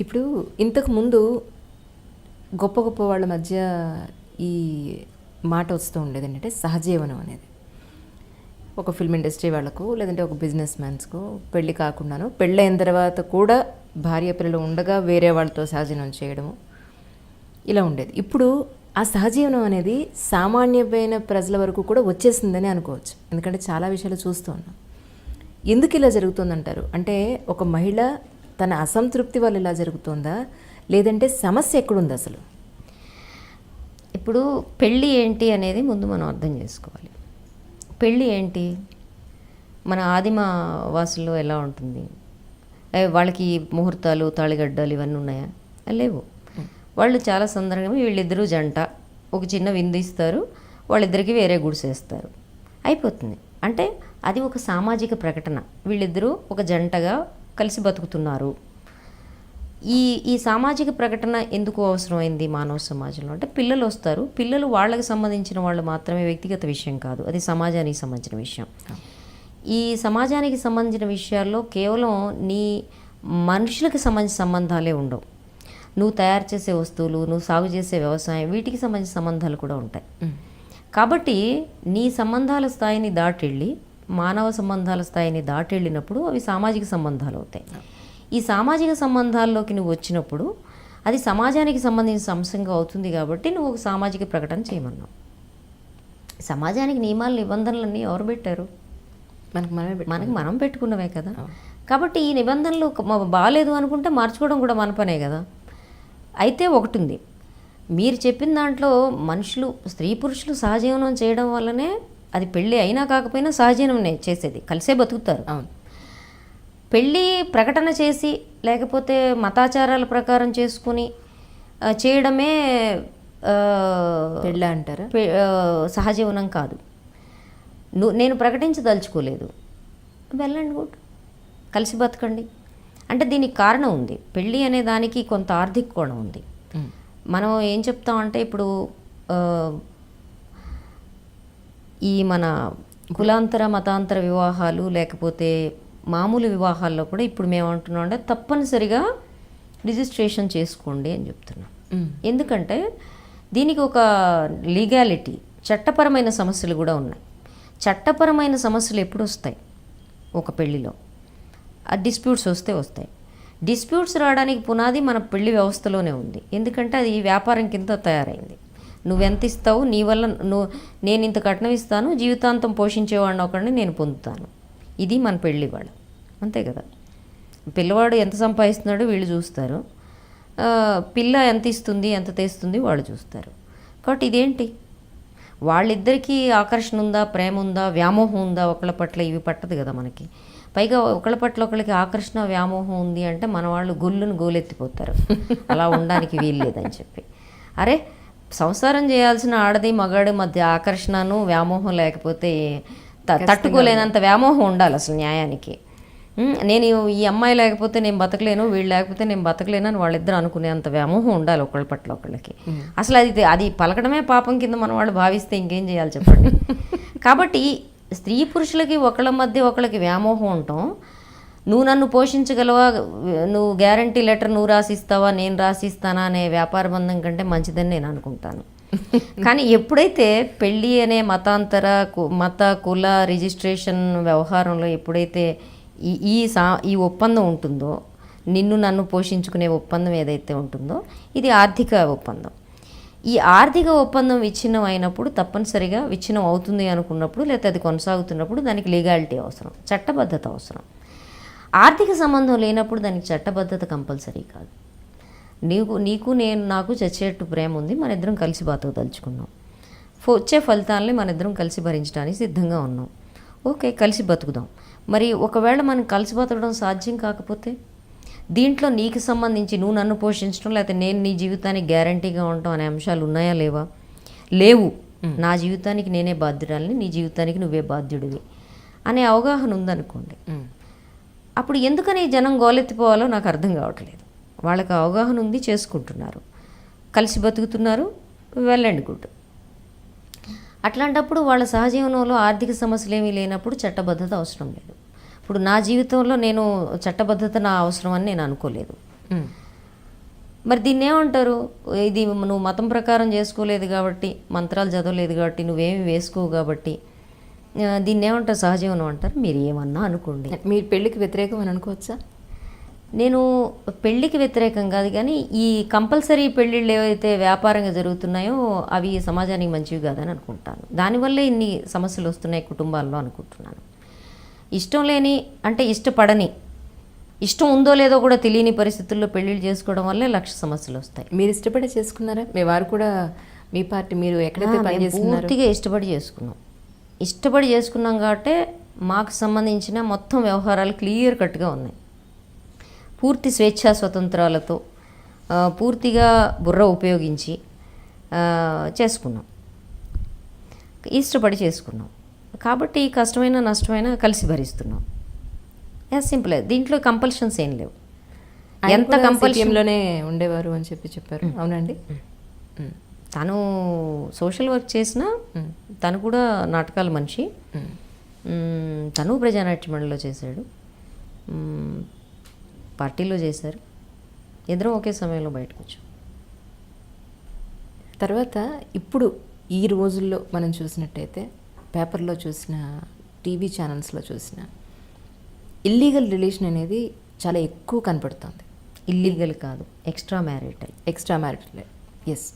ఇప్పుడు ఇంతకు ముందు గొప్ప గొప్ప వాళ్ళ మధ్య ఈ మాట వస్తూ ఉండేది ఏంటంటే సహజీవనం అనేది. ఒక ఫిల్మ్ ఇండస్ట్రీ వాళ్ళకు లేదంటే ఒక బిజినెస్ మ్యాన్స్కు పెళ్ళి కాకుండాను పెళ్ళైన తర్వాత కూడా భార్య పిల్లలు ఉండగా వేరే వాళ్ళతో సహజీవనం చేయడము ఇలా ఉండేది. ఇప్పుడు ఆ సహజీవనం అనేది సామాన్యమైన ప్రజల వరకు కూడా వచ్చేసిందని అనుకోవచ్చు. ఎందుకంటే చాలా విషయాలు చూస్తూ ఉన్నాం. ఎందుకు ఇలా జరుగుతుందంటారు? అంటే ఒక మహిళ తన అసంతృప్తి వల్ల ఇలా జరుగుతుందా? లేదంటే సమస్య ఎక్కడుంది అసలు? ఇప్పుడు పెళ్ళి ఏంటి అనేది ముందు మనం అర్థం చేసుకోవాలి. పెళ్ళి ఏంటి? మన ఆదిమ వాసుల్లో ఎలా ఉంటుంది? వాళ్ళకి ముహూర్తాలు తాళిగడ్డలు ఇవన్నీ ఉన్నాయా? లేవు. వాళ్ళు చాలా సందర్భంగా వీళ్ళిద్దరూ జంట. ఒక చిన్న విందు ఇస్తారు వాళ్ళిద్దరికీ వేరే గుడిసేస్తారు అయిపోతుంది. అంటే అది ఒక సామాజిక ప్రకటన. వీళ్ళిద్దరూ ఒక జంటగా కలిసి బతుకుతున్నారు. ఈ ఈ సామాజిక ప్రకటన ఎందుకు అవసరమైంది మానవ సమాజంలో? అంటే పిల్లలు వస్తారు. పిల్లలు వాళ్ళకి సంబంధించిన వాళ్ళు మాత్రమే వ్యక్తిగత విషయం కాదు. అది సమాజానికి సంబంధించిన విషయం. ఈ సమాజానికి సంబంధించిన విషయాల్లో కేవలం నీ మనుషులకు సంబంధించిన సంబంధాలే ఉండవు. నువ్వు తయారు చేసే వస్తువులు నువ్వు సాగు చేసే వ్యవసాయం వీటికి సంబంధించిన సంబంధాలు కూడా ఉంటాయి. కాబట్టి నీ సంబంధాల స్థాయిని దాటెళ్ళి మానవ సంబంధాల స్థాయిని దాటెళ్ళినప్పుడు అవి సామాజిక సంబంధాలు అవుతాయి. ఈ సామాజిక సంబంధాల్లోకి నువ్వు వచ్చినప్పుడు అది సమాజానికి సంబంధించిన అంశంగా అవుతుంది కాబట్టి నువ్వు ఒక సామాజిక ప్రకటన చేయమన్నావు. సమాజానికి నియమాలు నిబంధనలన్నీ ఎవరు పెట్టారు? మనకు మనమే మనకి మనం పెట్టుకున్నవే కదా. కాబట్టి ఈ నిబంధనలు బాగాలేదు అనుకుంటే మార్చుకోవడం కూడా మన పనే కదా. అయితే ఒకటి ఉంది. మీరు చెప్పిన దాంట్లో మనుషులు స్త్రీ పురుషులు సహజీవనం చేయడం వల్లనే అది పెళ్ళి అయినా కాకపోయినా సహజీవనం చేసేది. కలిసే బతుకుతారు. అవును. పెళ్ళి ప్రకటన చేసి లేకపోతే మతాచారాల ప్రకారం చేసుకుని చేయడమే పెళ్ళ అంటారా? సహజీవనం కాదు. నువ్వు నేను ప్రకటించదలుచుకోలేదు. వెళ్ళండి గుడ్ కలిసి బతకండి. అంటే దీనికి కారణం ఉంది. పెళ్ళి అనే దానికి కొంత ఆర్థిక కోణం ఉంది. మనం ఏం చెప్తామంటే ఇప్పుడు ఈ మన కులాంతర మతాంతర వివాహాలు లేకపోతే మామూలు వివాహాల్లో కూడా ఇప్పుడు మేము అంటున్నాం అంటే తప్పనిసరిగా రిజిస్ట్రేషన్ చేసుకోండి అని చెప్తున్నాం. ఎందుకంటే దీనికి ఒక లీగాలిటీ చట్టపరమైన సమస్యలు కూడా ఉన్నాయి. చట్టపరమైన సమస్యలు ఎప్పుడు వస్తాయి? ఒక పెళ్ళిలో. ఆ డిస్ప్యూట్స్ వస్తే వస్తాయి. డిస్ప్యూట్స్ రావడానికి పునాది మన పెళ్ళి వ్యవస్థలోనే ఉంది. ఎందుకంటే అది వ్యాపారం కింద తయారైంది. నువ్వెంత ఇస్తావు నీ వల్ల నువ్వు నేను ఇంత కట్నం ఇస్తాను జీవితాంతం పోషించేవాడిని ఒకడిని నేను పొందుతాను. ఇది మన పెళ్ళి వాళ్ళు అంతే కదా? పిల్లవాడు ఎంత సంపాదిస్తున్నాడో వీళ్ళు చూస్తారు. పిల్ల ఎంత ఇస్తుంది ఎంత తెస్తుంది వాళ్ళు చూస్తారు. కాబట్టి ఇదేంటి? వాళ్ళిద్దరికీ ఆకర్షణ ఉందా ప్రేమ ఉందా వ్యామోహం ఉందా? ఒకళ్ళ పట్ల ఇవి పట్టదు కదా మనకి. పైగా ఒకళ్ళ పట్ల ఒకళ్ళకి ఆకర్షణ వ్యామోహం ఉంది అంటే మన వాళ్ళు గొల్లును గోలెత్తిపోతారు. అలా ఉండడానికి వీలు లేదని చెప్పి. అరే సంసారం చేయాల్సిన ఆడది మగాడి మధ్య ఆకర్షణను వ్యామోహం లేకపోతే తట్టుకోలేనంత వ్యామోహం ఉండాలి అసలు న్యాయానికి. నేను ఈ అమ్మాయి లేకపోతే నేను బతకలేను వీళ్ళు లేకపోతే నేను బతకలేను అని వాళ్ళిద్దరు అనుకునేంత వ్యామోహం ఉండాలి ఒకళ్ళ పట్ల ఒకళ్ళకి. అసలు అది అది పలకడమే పాపం కింద మన వాళ్ళు భావిస్తే ఇంకేం చేయాలి చెప్పండి. కాబట్టి స్త్రీ పురుషులకి ఒకళ్ళ మధ్య ఒకళ్ళకి వ్యామోహం ఉండటం నువ్వు నన్ను పోషించగలవా? నువ్వు గ్యారంటీ లెటర్ నువ్వు రాసిస్తావా? నేను రాసిస్తానా అనే వ్యాపార బంధం కంటే మంచిదని నేను అనుకుంటాను. కానీ ఎప్పుడైతే పెళ్ళి అనే మతాంతర కు- మత కుల రిజిస్ట్రేషన్ వ్యవహారంలో ఎప్పుడైతే ఈ ఈ సా ఈ ఒప్పందం ఉంటుందో నిన్ను నన్ను పోషించుకునే ఒప్పందం ఏదైతే ఉంటుందో ఇది ఆర్థిక ఒప్పందం. ఈ ఆర్థిక ఒప్పందం విచ్ఛిన్నం అయినప్పుడు తప్పనిసరిగా విచ్ఛిన్నం అవుతుంది అనుకున్నప్పుడు లేకపోతే అది కొనసాగుతున్నప్పుడు దానికి లీగాలిటీ అవసరం చట్టబద్ధత అవసరం. ఆర్థిక సంబంధం లేనప్పుడు దానికి చట్టబద్ధత కంపల్సరీ కాదు. నీకు నీకు నేను నాకు చచ్చేట్టు ప్రేమ ఉంది మన ఇద్దరం కలిసి బతకదలుచుకున్నాం. వచ్చే ఫలితాలని మన ఇద్దరం కలిసి భరించడానికి సిద్ధంగా ఉన్నాం. ఓకే కలిసి బతుకుదాం. మరి ఒకవేళ మనం కలిసి బతకడం సాధ్యం కాకపోతే? దీంట్లో నీకు సంబంధించి నువ్వు నన్ను పోషించడం లేకపోతే నేను నీ జీవితానికి గ్యారంటీగా ఉండటం అనే అంశాలు ఉన్నాయా లేవా? లేవు. నా జీవితానికి నేనే బాధ్యురాలని నీ జీవితానికి నువ్వే బాధ్యుడివి అనే అవగాహన ఉందనుకోండి. అప్పుడు ఎందుకని జనం గోలెత్తిపోవాలో నాకు అర్థం కావట్లేదు. వాళ్ళకి అవగాహన ఉంది చేసుకుంటున్నారు. కలిసి బతుకుతున్నారు వెళ్ళండి గుడ్. అట్లాంటప్పుడు వాళ్ళ సహజీవనంలో ఆర్థిక సమస్యలు ఏమీ లేనప్పుడు చట్టబద్ధత అవసరం లేదు. ఇప్పుడు నా జీవితంలో నేను చట్టబద్ధత నా అవసరం అని నేను అనుకోలేదు. మరి దీన్ని ఏమంటారు? ఇది నువ్వు మతం ప్రకారం చేసుకోలేదు కాబట్టి మంత్రాలు చదవలేదు కాబట్టి నువ్వేమి వేసుకోవు కాబట్టి దీన్ని ఏమంటారు? సహజీవనం అంటారు. మీరు ఏమన్నా అనుకోండి. మీరు పెళ్ళికి వ్యతిరేకం అని అనుకోవచ్చా? నేను పెళ్ళికి వ్యతిరేకం కాదు కానీ ఈ కంపల్సరీ పెళ్ళిళ్ళు ఏవైతే వ్యాపారంగా జరుగుతున్నాయో అవి సమాజానికి మంచివి కాదని అనుకుంటాను. దానివల్లే ఇన్ని సమస్యలు వస్తున్నాయి కుటుంబాల్లో అనుకుంటున్నాను. ఇష్టం లేని అంటే ఇష్టపడని ఇష్టం ఉందో లేదో కూడా తెలియని పరిస్థితుల్లో పెళ్ళిళ్ళు చేసుకోవడం వల్లే లక్ష సమస్యలు వస్తాయి. మీరు ఇష్టపడే చేసుకున్నారా? మీ వారు కూడా మీ పార్టీ మీరు ఎక్కడైతే పూర్తిగా ఇష్టపడి చేసుకున్నాం. ఇష్టపడి చేసుకున్నాం కాబట్టి మాకు సంబంధించిన మొత్తం వ్యవహారాలు క్లియర్ కట్గా ఉన్నాయి. పూర్తి స్వేచ్ఛా స్వతంత్రాలతో పూర్తిగా బుర్ర ఉపయోగించి చేసుకున్నాం. ఇష్టపడి చేసుకున్నాం. కాబట్టి కష్టమైన నష్టమైన కలిసి భరిస్తున్నాం. యాజ్ సింపుల్ దీంట్లో కంపల్షన్స్ ఏం లేవు. ఎంత కంపల్షన్లోనే ఉండేవారు అని చెప్పి చెప్పారు. అవునండి? మ్మ్. తను సోషల్ వర్క్ చేసిన తను కూడా నాటకాల మనిషి. తను ప్రజానాట్య మండలిలో చేశాడు. పార్టీలో చేశారు. ఇద్దరం ఒకే సమయంలో బయటకు వచ్చాం. తర్వాత ఇప్పుడు ఈ రోజుల్లో మనం చూసినట్టయితే పేపర్లో చూసిన టీవీ ఛానల్స్లో చూసిన ఇల్లీగల్ రిలేషన్ అనేది చాలా ఎక్కువ కనపడుతుంది. ఇల్లీగల్ కాదు extra marital extra marital yes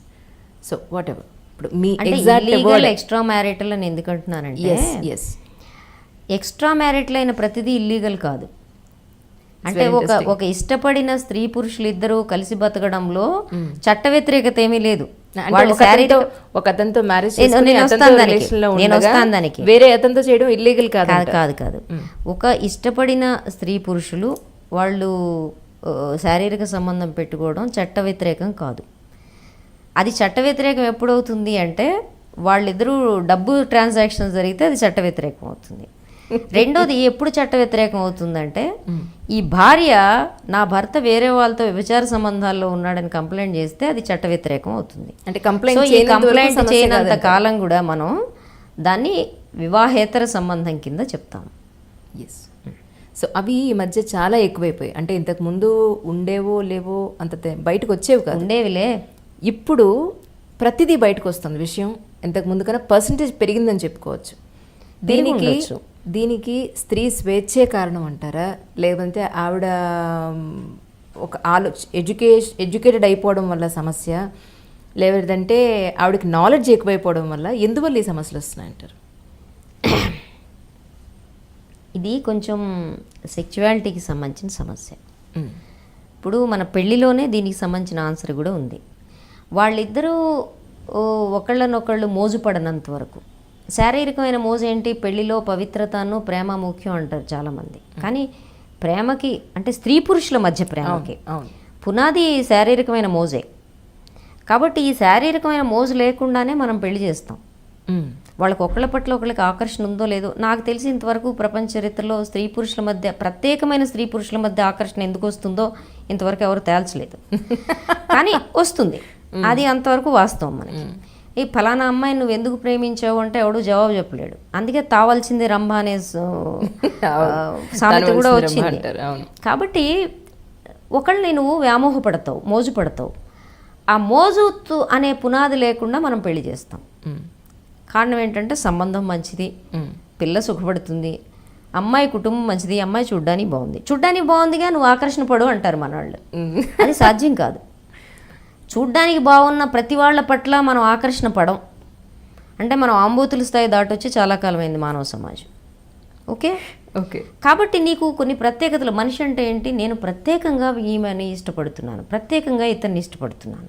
so whatever ఇప్పుడు మీ ఎగ్జాక్ట్ ఎక్స్ట్రా మ్యారిటల్ అని ఎందుకు అంటున్నానంటే ఎస్ ఎస్ ఎక్స్ట్రా మ్యారిటల్ అయిన ప్రతిదీ ఇల్లీగల్ కాదు. అంటే ఒక. ఒక ఇష్టపడిన స్త్రీ పురుషులు ఇద్దరు కలిసి బతకడంలో చట్ట వ్యతిరేకత ఏమీ లేదు. ఒక అతనితో మ్యారేజ్ దానికి. వేరే అతనితో చేయడం ఇల్లీగల్ కాదు కాదు కాదు. కాదు ఒక ఇష్టపడిన స్త్రీ పురుషులు వాళ్ళు శారీరక సంబంధం పెట్టుకోవడం చట్ట వ్యతిరేకం కాదు. అది చట్ట వ్యతిరేకం ఎప్పుడవుతుంది అంటే వాళ్ళిద్దరూ డబ్బు ట్రాన్సాక్షన్ జరిగితే అది చట్ట వ్యతిరేకం అవుతుంది. రెండోది ఎప్పుడు చట్ట వ్యతిరేకం అవుతుందంటే ఈ భార్య నా భర్త వేరే వాళ్ళతో వ్యభిచార సంబంధాల్లో ఉన్నాడని కంప్లైంట్ చేస్తే అది చట్ట వ్యతిరేకం అవుతుంది. అంటే కంప్లైంట్ కంప్లైంట్ చేయనంత కాలం కూడా మనం దాన్ని వివాహేతర సంబంధం కింద చెప్తాం. ఎస్ సో అవి ఈ మధ్య చాలా ఎక్కువైపోయాయి. అంటే ఇంతకు ముందు ఉండేవో లేవో అంత బయటకు వచ్చేవి కాదు. ఉండేవిలే. ఇప్పుడు ప్రతిదీ బయటకు వస్తుంది విషయం. ఇంతకు ముందు కన్నా పర్సంటేజ్ పెరిగిందని చెప్పుకోవచ్చు. దీనికి. దీనికి స్త్రీ స్వేచ్ఛే కారణం అంటారా? లేదంటే ఆవిడ ఒక ఆలోచ ఎడ్యుకేషన్ ఎడ్యుకేటెడ్ అయిపోవడం వల్ల సమస్య లేదంటే ఆవిడకి నాలెడ్జ్ ఎక్కువైపోవడం వల్ల ఎందువల్ల ఈ సమస్యలు వస్తున్నాయంటారు? ఇది కొంచెం సెక్చువాలిటీకి సంబంధించిన సమస్య. ఇప్పుడు మన పెళ్ళిలోనే దీనికి సంబంధించిన ఆన్సర్ కూడా ఉంది. వాళ్ళిద్దరూ ఒకళ్ళనొకళ్ళు మోజుపడనంత వరకు. శారీరకమైన మోజు ఏంటి పెళ్ళిలో పవిత్రతను ప్రేమ ముఖ్యం అంటారు చాలామంది. కానీ ప్రేమకి అంటే స్త్రీ పురుషుల మధ్య ప్రేమకి పునాది శారీరకమైన మోజే. కాబట్టి ఈ శారీరకమైన మోజు లేకుండానే మనం పెళ్ళి చేస్తాం. వాళ్ళకి ఒకళ్ళ పట్ల ఒకళ్ళకి ఆకర్షణ ఉందో లేదో నాకు తెలిసి ఇంతవరకు ప్రపంచ చరిత్రలో స్త్రీ పురుషుల మధ్య ప్రత్యేకమైన స్త్రీ పురుషుల మధ్య ఆకర్షణ ఎందుకు వస్తుందో ఇంతవరకు ఎవరు తేల్చలేదు. కానీ వస్తుంది. అది అంతవరకు వాస్తవం మనకి. ఈ ఫలానా అమ్మాయి నువ్వు ఎందుకు ప్రేమించావు అంటే ఎవడు జవాబు చెప్పలేడు. అందుకే తావాల్సింది రంభ అనే సామెత కూడా వచ్చింది. కాబట్టి ఒకళ్ళని నువ్వు వ్యామోహపడతావు మోజు పడతావు ఆ మోజు అనే పునాది లేకుండా మనం పెళ్ళి చేస్తాం. కారణం ఏంటంటే సంబంధం మంచిది. పిల్ల సుఖపడుతుంది అమ్మాయి కుటుంబం మంచిది అమ్మాయి చూడ్డానికి బాగుంది. చూడ్డానికి బాగుందిగా నువ్వు ఆకర్షణ పడు అంటారు మన వాళ్ళు మ్. అది సాధ్యం కాదు. చూడ్డానికి బాగున్న ప్రతి వాళ్ళ పట్ల మనం ఆకర్షణ పడం. అంటే మనం ఆంబూతుల స్థాయి దాటొచ్చి చాలా కాలమైంది మానవ సమాజం. ఓకే? ఓకే. కాబట్టి నీకు కొన్ని ప్రత్యేకతలు. మనిషి అంటే ఏంటి? నేను ప్రత్యేకంగా ఈమెని ఇష్టపడుతున్నాను. ప్రత్యేకంగా ఇతన్ని ఇష్టపడుతున్నాను.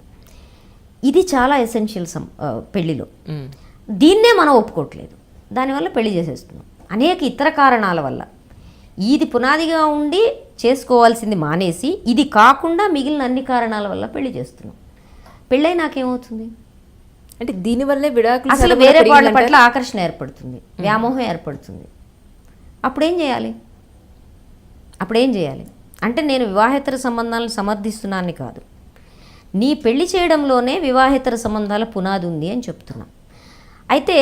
ఇది చాలా ఎసెన్షియల్ సం ఆ, పెళ్ళిలో మ్. దీన్నే మనం ఒప్పుకోవట్లేదు దానివల్ల పెళ్ళి చేసేస్తున్నాం. అనేక ఇతర కారణాల వల్ల. ఇది పునాదిగా ఉండి చేసుకోవాల్సింది మానేసి ఇది కాకుండా మిగిలిన అన్ని కారణాల వల్ల పెళ్ళి చేస్తున్నాం. పెళ్ళై నాకేమవుతుంది అంటే దీనివల్లే విడాకులు అసలు వేరే వాళ్ళ? పట్ల ఆకర్షణ ఏర్పడుతుంది వ్యామోహం ఏర్పడుతుంది. అప్పుడేం చేయాలి? అప్పుడేం చేయాలి? అంటే నేను వివాహేతర సంబంధాలను సమర్థిస్తున్నానని కాదు. నీ పెళ్ళి చేయడంలోనే వివాహేతర సంబంధాల పునాది ఉంది అని చెప్తున్నా. అయితే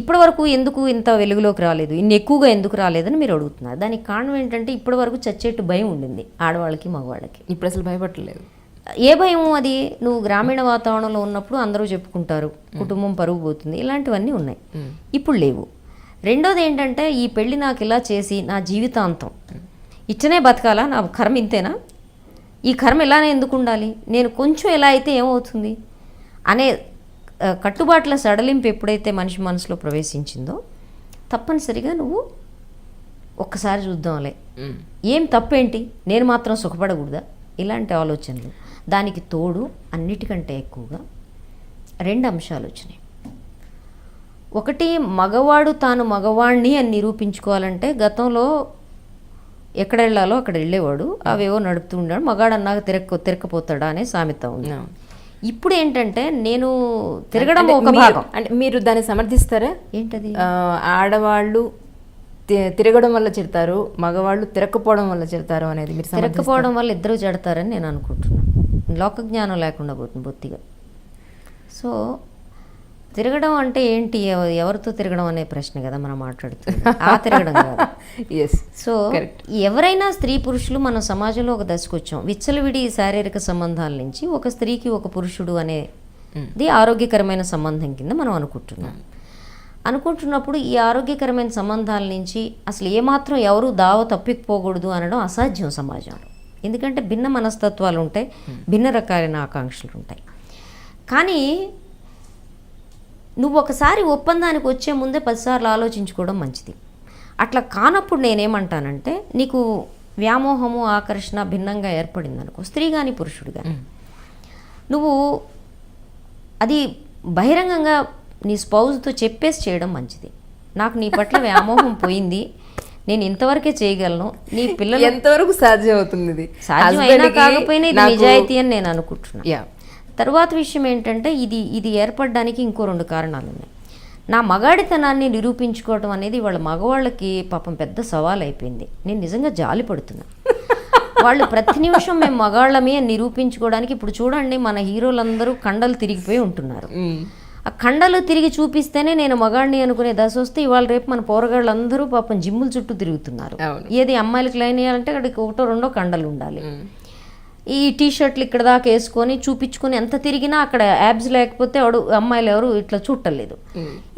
ఇప్పటి వరకు ఎందుకు ఇంత వెలుగులోకి రాలేదు? ఇన్ని ఎక్కువగా ఎందుకు రాలేదని మీరు అడుగుతున్నారు. దానికి కారణం ఏంటంటే ఇప్పటి వరకు చచ్చేట్టు భయం ఉండింది ఆడవాళ్ళకి మగవాళ్ళకి. ఇప్పుడు అసలు భయపడలేదు ఏ భయం అది. నువ్వు గ్రామీణ వాతావరణంలో ఉన్నప్పుడు అందరూ చెప్పుకుంటారు కుటుంబం పరుగు పోతుంది. ఇలాంటివన్నీ ఉన్నాయి. ఇప్పుడు లేవు. రెండోది ఏంటంటే ఈ పెళ్ళి నాకు ఇలా చేసి నా జీవితాంతం ఇచ్చనే బతకాలా? నా కర్మ ఇంతేనా? ఈ కర్మ ఇలానే ఎందుకు ఉండాలి? నేను కొంచెం ఎలా అయితే ఏమవుతుంది? అనే కట్టుబాట్ల సడలింపు ఎప్పుడైతే మనిషి మనసులో ప్రవేశించిందో తప్పనిసరిగా నువ్వు ఒక్కసారి చూద్దాంలే. ఏం తప్పేంటి? నేను మాత్రం సుఖపడకూడదా? ఇలాంటి ఆలోచనలు. దానికి తోడు అన్నిటికంటే ఎక్కువగా రెండు అంశాలు వచ్చినాయి. ఒకటి మగవాడు తాను మగవాణ్ణి అని నిరూపించుకోవాలంటే గతంలో ఎక్కడ వెళ్ళాలో అక్కడ వెళ్ళేవాడు అవేవో నడుపుతూ ఉన్నాడు మగాడు అన్నాక తిరక్క తిరక్కపోతాడా అనే సామెత ఉంది. ఇప్పుడు ఏంటంటే నేను తిరగడం ఒక భాగం. అంటే మీరు దాన్ని సమర్థిస్తారా? ఏంటది? ఆడవాళ్ళు తిరగడం వల్ల చెడతారు మగవాళ్ళు తిరగకపోవడం వల్ల చెడతారు అనేది మీరు? తిరగకపోవడం వల్ల ఇద్దరు జడతారని నేను అనుకుంటున్నాను లోక జ్ఞానం లేకుండా పోతుంది బొత్తిగా. సో తిరగడం అంటే ఏంటి? ఎవ- ఎవరితో తిరగడం అనే ప్రశ్న కదా మనం మాట్లాడుతుంది. ఆ తిరగడం ఎస్ సో ఎవరైనా స్త్రీ పురుషులు మన సమాజంలో ఒక దశకు వచ్చాం విచ్చలవిడి శారీరక సంబంధాల నుంచి ఒక స్త్రీకి ఒక పురుషుడు అనేది ఆరోగ్యకరమైన సంబంధం కింద మనం అనుకుంటున్నాం. అనుకుంటున్నప్పుడు ఈ ఆరోగ్యకరమైన సంబంధాల నుంచి అసలు ఏమాత్రం ఎవరు దావ తప్పిపోకూడదు అనడం అసాధ్యం సమాజంలో. ఎందుకంటే భిన్న మనస్తత్వాలు ఉంటాయి భిన్న రకాలైన ఆకాంక్షలు ఉంటాయి కానీ నువ్వు ఒకసారి ఒప్పందానికి వచ్చే ముందే పదిసార్లు ఆలోచించుకోవడం మంచిది. అట్లా కానప్పుడు నేనేమంటానంటే నీకు వ్యామోహము ఆకర్షణ భిన్నంగా ఏర్పడింది అనుకో స్త్రీ కానీ పురుషుడు కానీ నువ్వు అది బహిరంగంగా నీ స్పౌజ్తో చెప్పేసి చేయడం మంచిది. నాకు నీ పట్ల వ్యామోహం పోయింది నేను ఇంతవరకే చేయగలను. నీ పిల్లలు ఎంతవరకు సాధ్యం అవుతుంది ఇది? సాధ్యమైనా కాకపోయినా ఇది నిజాయితీ అని నేను అనుకుంటున్నాను. తర్వాత విషయం ఏంటంటే ఇది ఇది ఏర్పడడానికి ఇంకో రెండు కారణాలు ఉన్నాయి. నా మగాడితనాన్ని నిరూపించుకోవడం అనేది వాళ్ళ మగవాళ్ళకి పాపం పెద్ద సవాల్ అయిపోయింది నేను నిజంగా జాలి పడుతున్నా. వాళ్ళు ప్రతి నిమిషం మేము మగాళ్ళమే నిరూపించుకోవడానికి ఇప్పుడు చూడండి మన హీరోలందరూ కండలు తిరిగిపోయి ఉంటున్నారు. ఆ కండలు తిరిగి చూపిస్తేనే నేను మగాడిని అనుకునే దశ వస్తే ఇవాళ రేపు మన పోరగాళ్ళందరూ పాపం జిమ్ముల చుట్టూ తిరుగుతున్నారు. ఏది అమ్మాయిలకి లైన్ వేయాలంటే అక్కడికి ఒకటో రెండో కండలు ఉండాలి. ఈ టీ షర్ట్లు ఇక్కడ దాకా వేసుకొని చూపించుకొని ఎంత తిరిగినా అక్కడ యాబ్స్ లేకపోతే వాడు అమ్మాయిలు ఎవరు ఇట్లా చూడలేదు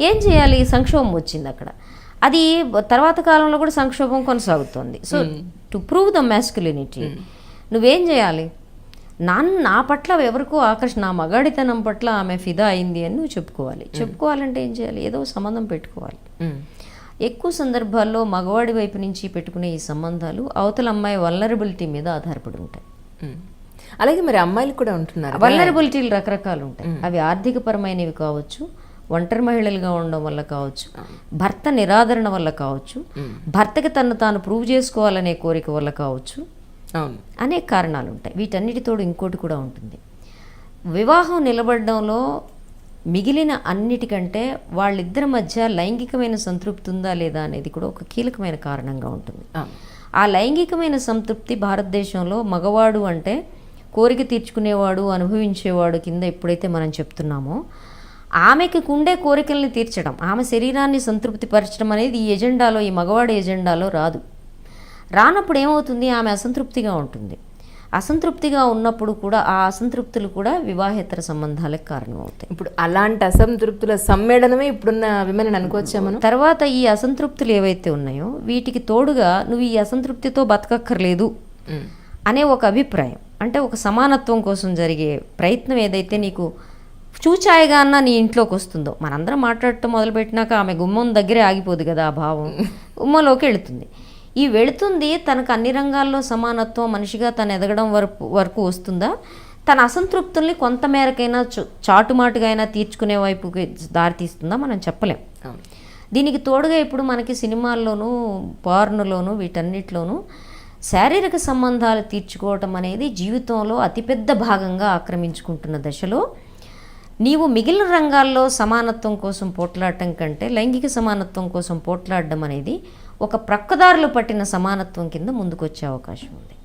ఏం చేయాలి? సంక్షోభం వచ్చింది అక్కడ. అది తర్వాత కాలంలో కూడా సంక్షోభం కొనసాగుతోంది. So to prove the masculinity నువ్వేం చేయాలి? నాన్న నా పట్ల ఎవరికో ఆకర్షణ నా మగాడితనం పట్ల ఆమె ఫిదా అయింది అని నువ్వు చెప్పుకోవాలి. చెప్పుకోవాలంటే ఏం చేయాలి? ఏదో సంబంధం పెట్టుకోవాలి. ఎక్కువ సందర్భాల్లో మగవాడి వైపు నుంచి పెట్టుకునే ఈ సంబంధాలు అవతల అమ్మాయి వల్నరబిలిటీ మీద ఆధారపడి ఉంటాయి. అలాగే మరి అమ్మాయిలు కూడా ఉంటున్నారు వల్నరబిలిటీలు రకరకాలు ఉంటాయి. అవి ఆర్థిక పరమైనవి కావచ్చు ఒంటరి మహిళలుగా ఉండడం వల్ల కావచ్చు భర్త నిరాదరణ వల్ల కావచ్చు భర్తకి తను తాను ప్రూవ్ చేసుకోవాలనే కోరిక వల్ల కావచ్చు అనేక కారణాలు ఉంటాయి. వీటన్నిటితోడు ఇంకోటి కూడా ఉంటుంది. వివాహం నిలబడడంలో మిగిలిన అన్నిటికంటే వాళ్ళిద్దరి మధ్య లైంగికమైన సంతృప్తి ఉందా లేదా అనేది కూడా ఒక కీలకమైన కారణంగా ఉంటుంది. ఆ లైంగికమైన సంతృప్తి భారతదేశంలో మగవాడు అంటే కోరిక తీర్చుకునేవాడు అనుభవించేవాడు కింద ఎప్పుడైతే మనం చెప్తున్నామో ఆమెకి ఉండే కోరికల్ని తీర్చడం ఆమె శరీరాన్ని సంతృప్తి పరచడం అనేది ఈ ఎజెండాలో ఈ మగవాడి ఎజెండాలో రాదు. రానప్పుడు ఏమవుతుంది? ఆమె అసంతృప్తిగా ఉంటుంది. అసంతృప్తిగా ఉన్నప్పుడు కూడా ఆ అసంతృప్తులు కూడా వివాహేతర సంబంధాలకు కారణమవుతాయి. ఇప్పుడు అలాంటి అసంతృప్తుల సమ్మేళనమే ఇప్పుడున్న విమెన్ అనుకోవచ్చా మనం? తర్వాత ఈ అసంతృప్తులు ఏవైతే ఉన్నాయో వీటికి తోడుగా నువ్వు ఈ అసంతృప్తితో బతకక్కర్లేదు. అనే ఒక అభిప్రాయం. అంటే ఒక సమానత్వం కోసం జరిగే ప్రయత్నం ఏదైతే నీకు చూచాయిగా అన్న నీ ఇంట్లోకి వస్తుందో మనందరం మాట్లాడటం మొదలుపెట్టినాక ఆమె గుమ్మం దగ్గరే ఆగిపోదు కదా ఆ భావం. గుమ్మంలోకి వెళుతుంది. ఈ వెళుతుంది తనకు అన్ని రంగాల్లో సమానత్వం మనిషిగా తను ఎదగడం వరకు వరకు వస్తుందా? తన అసంతృప్తుల్ని కొంతమేరకైనా చు- చాటుమాటుగా అయినా తీర్చుకునే వైపుకి దారితీస్తుందా మనం చెప్పలేం. దీనికి తోడుగా ఇప్పుడు మనకి సినిమాల్లోనూ పార్నులోనూ వీటన్నిటిలోనూ శారీరక సంబంధాలు తీర్చుకోవటం అనేది జీవితంలో అతిపెద్ద భాగంగా ఆక్రమించుకుంటున్న దశలో నీవు మిగిలిన రంగాల్లో సమానత్వం కోసం పోట్లాడటం కంటే లైంగిక సమానత్వం కోసం పోట్లాడడం అనేది ఒక ప్రక్కదారులు పట్టిన సమానత్వం కింద ముందుకొచ్చే అవకాశం ఉంది.